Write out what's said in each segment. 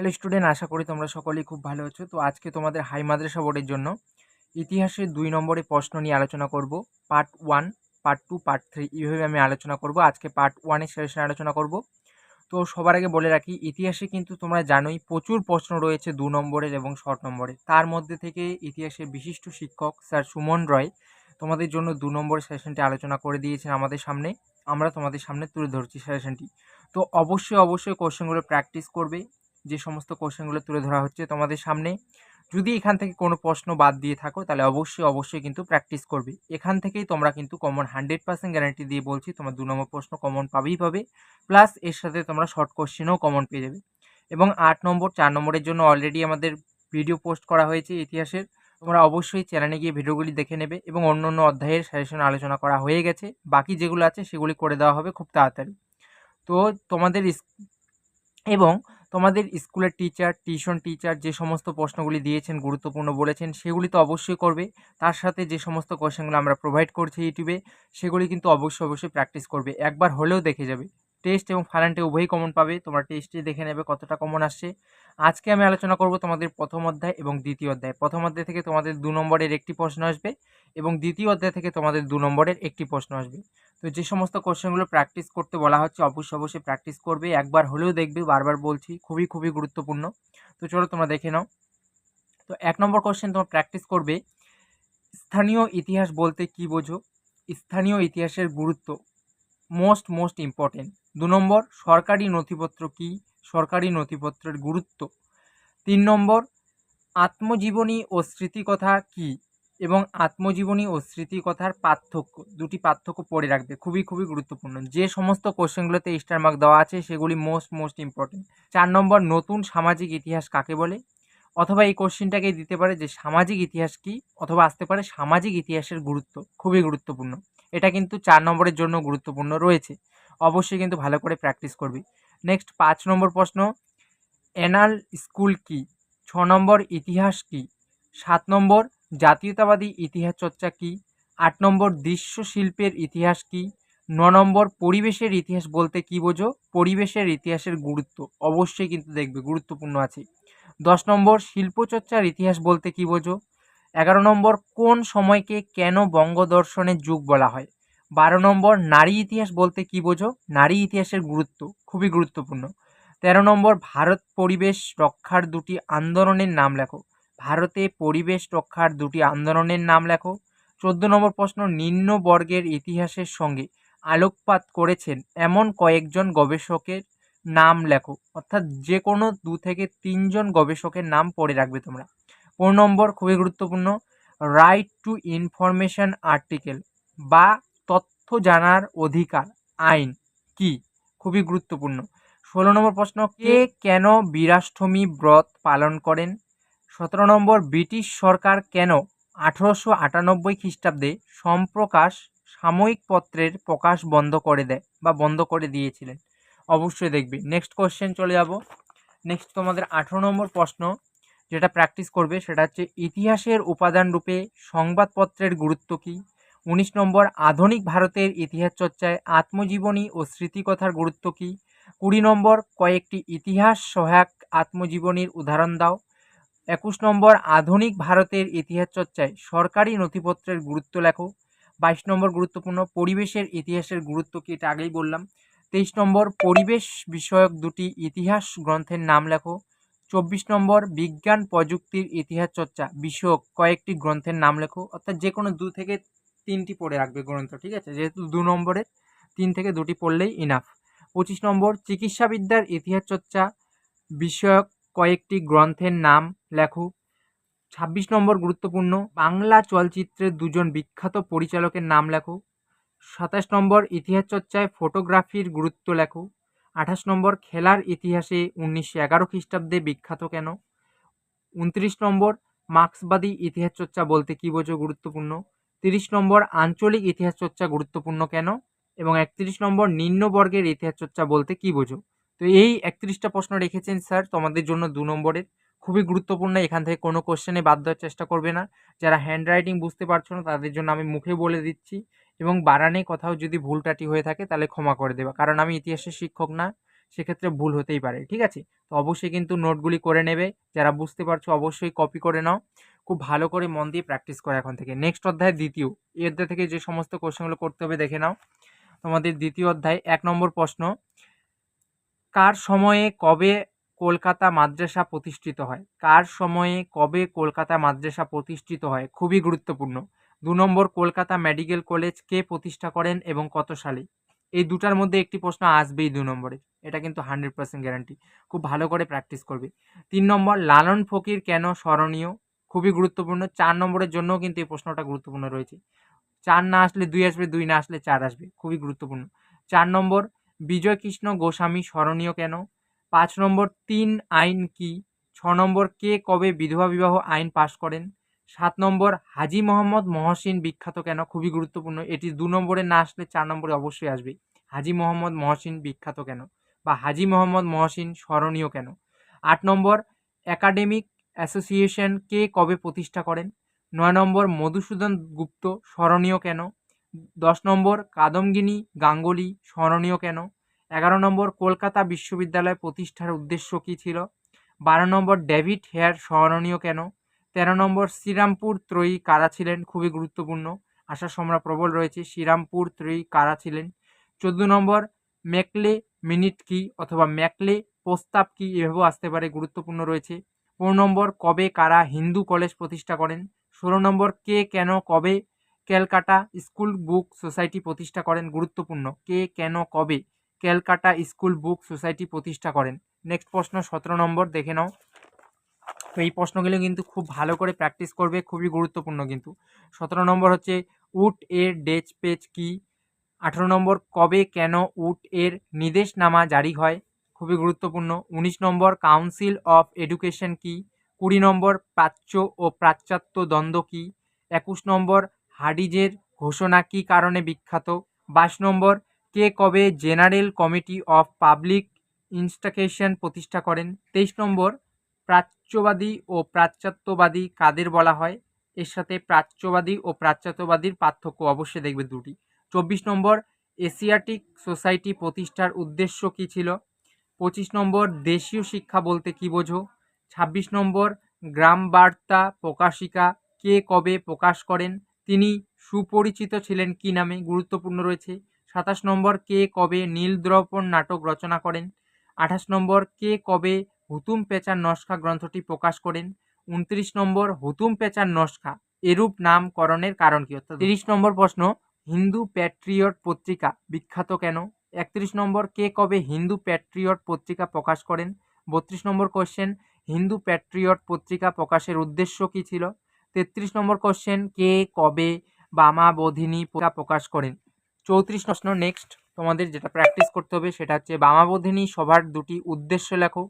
Hello student আশা করি তোমরা সকলেই খুব ভালো আছো। তো আজকে তোমাদের হাই মাদ্রাসা বোর্ডের জন্য ইতিহাসের দুই নম্বরে প্রশ্ন নিয়ে আলোচনা করব। Part one part two part three এইভাবে আমি আলোচনা করব। আজকে পার্ট ওয়ানের সেশনে আলোচনা করব। তো সবার আগে বলে রাখি, ইতিহাসে কিন্তু তোমরা জানোই প্রচুর প্রশ্ন রয়েছে দু নম্বরের এবং শর্ট নম্বরের। তার মধ্যে থেকে ইতিহাসের বিশিষ্ট শিক্ষক স্যার সুমন রয় তোমাদের জন্য দু নম্বরের সেশনটি আলোচনা করে দিয়েছেন আমাদের সামনে। আমরা তোমাদের সামনে তুলে ধরছি সেশনটি তো অবশ্যই অবশ্যই কোশ্চেনগুলো প্র্যাকটিস করবে। যে সমস্ত কোশ্চেনগুলো তুলে ধরা হচ্ছে তোমাদের সামনে। যদি এখান থেকে কোনো প্রশ্ন বাদ দিয়ে থাকো, তাহলে অবশ্যই অবশ্যই কিন্তু প্র্যাকটিস করবে। এখান থেকেই তোমরা কিন্তু কমন হান্ড্রেড পার্সেন্ট গ্যারান্টি দিয়ে বলছি, তোমার দু নম্বর প্রশ্ন কমন পাবেই পাবে। প্লাস এর সাথে তোমরা শর্ট কোশ্চেনও কমন পেয়ে যাবে। এবং আট নম্বর, চার নম্বরের জন্য অলরেডি আমাদের ভিডিও পোস্ট করা হয়েছে ইতিহাসের। তোমরা অবশ্যই চ্যানেলে গিয়ে ভিডিওগুলি দেখে নেবে এবং অন্য অন্য অধ্যায়ের সাজেশন আলোচনা করা হয়ে গেছে। বাকি যেগুলো আছে, সেগুলি করে দেওয়া হবে খুব তাড়াতাড়ি। তো তোমাদের এবং তোমাদের স্কুলের টিচার টিউশন টিচার যে সমস্ত প্রশ্নগুলি দিয়েছেন, গুরুত্বপূর্ণ বলেছেন, সেগুলি তো অবশ্যই করবে। তার সাথে যে সমস্ত কোয়েশনগুলো আমরা প্রোভাইড করছি ইউটিউবে, সেগুলি কিন্তু অবশ্যই অবশ্যই প্র্যাকটিস করবে। একবার হলেও দেখে যাবে। টেস্ট এবং ফাইনালটে উভয়ই কমন পাবে। তোমরা টেস্টে দেখে নেবে কতটা কমন আসছে। আজকে আমি আলোচনা করব তোমাদের প্রথম অধ্যায় এবং দ্বিতীয় অধ্যায়। প্রথম অধ্যায় থেকে তোমাদের দু নম্বরের একটি প্রশ্ন আসবে এবং দ্বিতীয় অধ্যায় থেকে তোমাদের দু নম্বরের একটি প্রশ্ন আসবে। তো যে সমস্ত কোশ্চেনগুলো প্র্যাকটিস করতে বলা হচ্ছে, অবশ্যই অবশ্যই প্র্যাকটিস করবে। একবার হলেও দেখবে, বারবার বলছি, খুবই খুবই গুরুত্বপূর্ণ। তো চলো তোমরা দেখে নাও। তো এক নম্বর কোশ্চেন তোমরা প্র্যাকটিস করবে, স্থানীয় ইতিহাস বলতে কি বোঝো? স্থানীয় ইতিহাসের গুরুত্ব। মোস্ট মোস্ট ইম্পর্টেন্ট দু নম্বর, সরকারি নথিপত্র কি? সরকারি নথিপত্রের গুরুত্ব। তিন নম্বর, আত্মজীবনী ও স্মৃতিকথা কি? এবং আত্মজীবনী ও স্মৃতিকথার পার্থক্য। দুটি পার্থক্য পড়ে রাখবে। খুবই খুবই গুরুত্বপূর্ণ। যে সমস্ত কোশ্চেনগুলোতে স্টার মার্ক দেওয়া আছে, সেগুলি মোস্ট মোস্ট ইম্পর্টেন্ট চার নম্বর, নতুন সামাজিক ইতিহাস কাকে বলে? অথবা এই কোশ্চেনটাকেই দিতে পারে যে সামাজিক ইতিহাস কি? অথবা আসতে পারে সামাজিক ইতিহাসের গুরুত্ব। খুবই গুরুত্বপূর্ণ। এটা কিন্তু চার নম্বরের জন্য গুরুত্বপূর্ণ রয়েছে। অবশ্যই কিন্তু ভালো করে প্র্যাকটিস করবে। নেক্সট পাঁচ নম্বর প্রশ্ন অ্যানাল স্কুল কি? ছ নম্বর ইতিহাস কি? সাত নম্বর জাতীয়তাবাদী ইতিহাস চর্চা কি? আট নম্বর দৃশ্য শিল্পের ইতিহাস কি? ন নম্বর পরিবেশের ইতিহাস বলতে কি বোঝো? পরিবেশের ইতিহাসের গুরুত্ব। অবশ্যই কিন্তু দেখবে, গুরুত্বপূর্ণ আছে। দশ নম্বর শিল্পচর্চার ইতিহাস বলতে কি বোঝো? এগারো নম্বর, কোন সময়কে কেন বঙ্গদর্শনের যুগ বলা হয়? বারো নম্বর, নারী ইতিহাস বলতে কি বোঝো? নারী ইতিহাসের গুরুত্ব খুবই গুরুত্বপূর্ণ। তেরো নম্বর, ভারত পরিবেশ রক্ষার দুটি আন্দোলনের নাম লেখো। ভারতে পরিবেশ রক্ষার দুটি আন্দোলনের নাম লেখো। চোদ্দ নম্বর প্রশ্ন নিম্নবর্গের ইতিহাসের সঙ্গে আলোকপাত করেছেন এমন কয়েকজন গবেষকের নাম লেখো। অর্থাৎ যে কোনো দু থেকে তিনজন গবেষকের নাম পড়ে রাখবে তোমরা। পনেরো নম্বর খুবই গুরুত্বপূর্ণ। রাইট টু ইনফরমেশন আর্টিকেল বা তথ্য জানার অধিকার, আইন কি? খুবই গুরুত্বপূর্ণ। ষোলো নম্বর প্রশ্ন, কে কেন বীরাষ্টমী ব্রত পালন করেন? সতেরো নম্বর, ব্রিটিশ সরকার কেন আঠেরোশো আটানব্বই খ্রিস্টাব্দে সম্প্রকাশ সাময়িক পত্রের প্রকাশ বন্ধ করে দেয় বা বন্ধ করে দিয়েছিলেন? অবশ্যই দেখবে। নেক্সট কোশ্চেন চলে যাব। নেক্সট তোমাদের আঠেরো নম্বর প্রশ্ন যেটা প্র্যাকটিস করবে সেটা হচ্ছে ইতিহাসের উপাদান রূপে সংবাদপত্রের গুরুত্ব কী? উনিশ নম্বর, আধুনিক ভারতের ইতিহাস চর্চায় আত্মজীবনী ও স্মৃতিকথার গুরুত্ব কী? কুড়ি নম্বর, কয়েকটি ইতিহাস সহায়ক আত্মজীবনীর উদাহরণ দাও। একুশ নম্বর, আধুনিক ভারতের ইতিহাস চর্চায় সরকারি নথিপত্রের গুরুত্ব লেখো। বাইশ নম্বর, গুরুত্বপূর্ণ পরিবেশের ইতিহাসের গুরুত্ব কি এটা আগেই বললাম। তেইশ নম্বর, পরিবেশ বিষয়ক দুটি ইতিহাস গ্রন্থের নাম লেখো। চব্বিশ নম্বর, বিজ্ঞান, প্রযুক্তির ইতিহাস চর্চা। বিষয়ক কয়েকটি গ্রন্থের নাম লেখো। অর্থাৎ যে কোনো দু থেকে তিনটি পড়ে রাখবে গ্রন্থ, ঠিক আছে? যেহেতু দু নম্বরের, তিন থেকে দুটি পড়লেই ইনাফ পঁচিশ নম্বর, চিকিৎসাবিদ্যার ইতিহাস চর্চা। বিষয়ক কয়েকটি গ্রন্থের নাম লেখো। ছাব্বিশ নম্বর গুরুত্বপূর্ণ, বাংলা চলচ্চিত্রের দুজন বিখ্যাত পরিচালকের নাম লেখো। সাতাশ নম্বর, ইতিহাস চর্চায় ফটোগ্রাফির গুরুত্ব লেখো। আঠাশ নম্বর খেলার ইতিহাসে উনিশশো এগারো খ্রিস্টাব্দে বিখ্যাত কেন? উনত্রিশ নম্বর মার্ক্সবাদী ইতিহাস চর্চা বলতে কী বোঝো গুরুত্বপূর্ণ? তিরিশ নম্বর আঞ্চলিক ইতিহাস চর্চা গুরুত্বপূর্ণ কেন? এবং একত্রিশ নম্বর নিম্নবর্গের ইতিহাস চর্চা বলতে কী বোঝো? তো এই একত্রিশটা প্রশ্ন রেখেছেন স্যার, তোমাদের জন্য দু নম্বরের। খুবই গুরুত্বপূর্ণ, এখান থেকে কোনো কোশ্চেনে বাদ দেওয়ার চেষ্টা করবে না। যারা হ্যান্ড রাইটিং বুঝতে পারছ না, তাদের জন্য আমি মুখে বলে দিচ্ছি। এবং বারানে কোথাও যদি ভুলটাটি হয়ে থাকে তাহলে ক্ষমা করে দেবে। কারণ আমি ইতিহাসের শিক্ষক না, সেক্ষেত্রে ভুল হতেই পারে, ঠিক আছে? তো অবশ্যই কিন্তু নোটগুলি করে নেবে। যারা বুঝতে পারছ অবশ্যই কপি করে নাও। খুব ভালো করে মন দিয়ে প্র্যাকটিস করো এখন থেকে। নেক্সট অধ্যায় দ্বিতীয়। এই অধ্যায় থেকে যে সমস্ত কোশ্চেনগুলো করতে হবে দেখে নাও। তোমাদের দ্বিতীয় অধ্যায়, এক নম্বর প্রশ্ন। কার সময়ে কবে কলকাতা মাদ্রাসা প্রতিষ্ঠিত হয়? কার সময়ে কবে কলকাতা মাদ্রাসা প্রতিষ্ঠিত হয়? খুবই গুরুত্বপূর্ণ। দু নম্বর কলকাতা মেডিকেল কলেজ কে প্রতিষ্ঠা করেন এবং কত সালে? এই দুটার মধ্যে একটি প্রশ্ন আসবেই দু নম্বরে। এটা কিন্তু হান্ড্রেড পার্সেন্ট গ্যারান্টি খুব ভালো করে প্র্যাকটিস করবে। তিন নম্বর, লালন ফকির কেন স্মরণীয়? খুবই গুরুত্বপূর্ণ। চার নম্বরের জন্যও কিন্তু এই প্রশ্নটা গুরুত্বপূর্ণ রয়েছে। চার না আসলে দুই আসবে, দুই না আসলে চার আসবে। খুবই গুরুত্বপূর্ণ। চার নম্বর, বিজয়কৃষ্ণ গোস্বামী স্মরণীয় কেন? পাঁচ নম্বর, তিন আইন কি? ছ নম্বর, কে কবে বিধবা বিবাহ আইন পাশ করেন? সাত নম্বর হাজি মোহাম্মদ মহসিন বিখ্যাত কেন? খুবই গুরুত্বপূর্ণ। এটি দু নম্বরে না আসলে চার নম্বরে অবশ্যই আসবে। হাজি মোহাম্মদ মহসিন বিখ্যাত কেন? বা হাজি মোহাম্মদ মহসিন স্মরণীয় কেন? আট নম্বর একাডেমিক অ্যাসোসিয়েশন কে কবে প্রতিষ্ঠা করেন? নয় নম্বর মধুসূদন গুপ্ত স্মরণীয় কেন? দশ নম্বর কাদম্বিনী গাঙ্গুলি স্মরণীয় কেন? এগারো নম্বর কলকাতা বিশ্ববিদ্যালয় প্রতিষ্ঠার উদ্দেশ্য কী ছিল? বারো নম্বর ডেভিড হেয়ার স্মরণীয় কেন? তেরো নম্বর, শ্রীরামপুর ত্রয়ী কারা ছিলেন? খুবই গুরুত্বপূর্ণ। আশার সম্রা প্রবল রয়েছে, শ্রীরামপুর ত্রয়ী কারা ছিলেন? চোদ্দ নম্বর, ম্যাকলে মিনিট কি অথবা ম্যাকলে প্রস্তাব কি এভাবেও আসতে পারে, গুরুত্বপূর্ণ রয়েছে। পনেরো নম্বর, কবে কারা হিন্দু কলেজ প্রতিষ্ঠা করেন? ষোলো নম্বর, কে কেন কবে ক্যালকাটা স্কুল বুক সোসাইটি প্রতিষ্ঠা করেন? গুরুত্বপূর্ণ। কে কেন কবে ক্যালকাটা স্কুল বুক সোসাইটি প্রতিষ্ঠা করেন? নেক্সট প্রশ্ন, সতেরো নম্বর, দেখে নাও। তো এই প্রশ্নগুলো কিন্তু খুব ভালো করে প্র্যাকটিস করবে, খুবই গুরুত্বপূর্ণ কিন্তু। সতেরো নম্বর হচ্ছে, উট এর ডেচ পেজ কি? আঠেরো নম্বর, কবে, কেন উট এর নির্দেশনামা জারি হয়? খুবই গুরুত্বপূর্ণ। উনিশ নম্বর, কাউন্সিল অফ এডুকেশন কি? কুড়ি নম্বর, প্রাচ্য ও পাশ্চাত্য দ্বন্দ্ব কি? একুশ নম্বর হাডিজের ঘোষণা কী কারণে বিখ্যাত? বাইশ নম্বর, কে কবে general committee of public instruction প্রতিষ্ঠা করেন? তেইশ নম্বর প্রাচ্যবাদী ও পাশ্চাত্যবাদী কাদের বলা হয়? এর সাথে প্রাচ্যবাদী ও পাশ্চাত্যবাদীর পার্থক্য অবশ্যই দেখবে দুটি। চব্বিশ নম্বর, এশিয়াটিক সোসাইটি প্রতিষ্ঠার উদ্দেশ্য কী ছিল? পঁচিশ নম্বর, দেশীয় শিক্ষা বলতে কী বোঝো? ছাব্বিশ নম্বর, গ্রাম বার্তা প্রকাশিকা কে কবে প্রকাশ করেন? তিনি সুপরিচিত ছিলেন কি নামে? গুরুত্বপূর্ণ রয়েছে। সাতাশ নম্বর, কে কবে নীলদ্রপণ নাটক রচনা করেন? আঠাশ নম্বর, কে কবে হুতুম পেঁচার নস্কা গ্রন্থটি প্রকাশ করেন। উনত্রিশ নম্বর, হুতুম পেঁচার নস্কা, এরূপ নামকরণের কারণ কি? অর্থাৎ তিরিশ নম্বর প্রশ্ন, হিন্দু প্যাট্রিয়ট পত্রিকা বিখ্যাত কেন? একত্রিশ নম্বর, কে কবে হিন্দু প্যাট্রিয়ট পত্রিকা প্রকাশ করেন? বত্রিশ নম্বর কোশ্চেন হিন্দু প্যাট্রিয়ট পত্রিকা প্রকাশের উদ্দেশ্য কী ছিল? তেত্রিশ নম্বর কোশ্চেন কে কবে বামাবোধিনী প্রকাশ করেন? চৌত্রিশ প্রশ্ন নেক্সট তোমাদের যেটা প্র্যাকটিস করতে হবে সেটা হচ্ছে বামাবোধিনী সভার দুটি উদ্দেশ্য লেখো।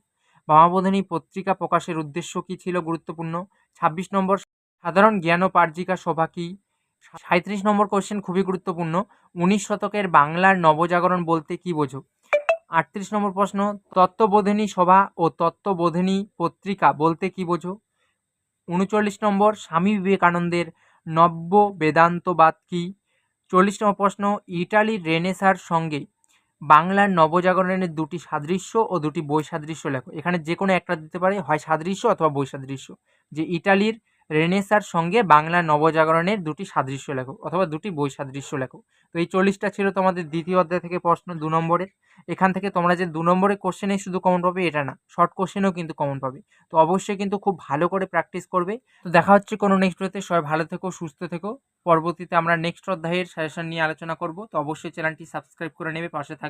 বামাবোধিনী পত্রিকা প্রকাশের উদ্দেশ্য কী ছিল গুরুত্বপূর্ণ? ছাব্বিশ নম্বর সাধারণ জ্ঞানোপার্জিকা সভা কী? সাঁত্রিশ নম্বর কোশ্চেন খুবই গুরুত্বপূর্ণ। উনিশ শতকের বাংলার নবজাগরণ বলতে কী বোঝো? আটত্রিশ নম্বর প্রশ্ন, তত্ত্ববোধিনী সভা ও তত্ত্ববোধিনী পত্রিকা বলতে কী বোঝো? উনচল্লিশ নম্বর, স্বামী বিবেকানন্দের নব্য বেদান্তবাদ কী? চল্লিশ নম্বর প্রশ্ন, ইটালির রেনেসার সঙ্গে বাংলার নবজাগরণের দুটি সাদৃশ্য ও দুটি বৈসাদৃশ্য লেখো। এখানে যে কোনো একটা দিতে পারে, হয় সাদৃশ্য অথবা বৈসাদৃশ্য। যে ইটালির রেনেসার সঙ্গে বাংলা নবজাগরণের দুটি সাদৃশ্য লেখো অথবা দুটি বই সাদৃশ্য লেখো তো এই চল্লিশটা ছিল তোমাদের দ্বিতীয় অধ্যায় থেকে প্রশ্ন দু নম্বরের এখান থেকে তোমরা যে দু নম্বরের কোশ্চেনে শুধু কমন পাবে, এটা না। শর্ট কোশ্চেনেও কিন্তু কমন পাবে। তো অবশ্যই কিন্তু খুব ভালো করে প্র্যাকটিস করবে। তো দেখা হচ্ছে কোনো নেক্সট ভিডিওতে সবাই ভালো থেকো, সুস্থ থেকো। পরবর্তীতে আমরা নেক্সট অধ্যায়ের সাজেশন নিয়ে আলোচনা করব। তো অবশ্যই চ্যানেলটি সাবস্ক্রাইব করে নেবে, পাশে থাকবে।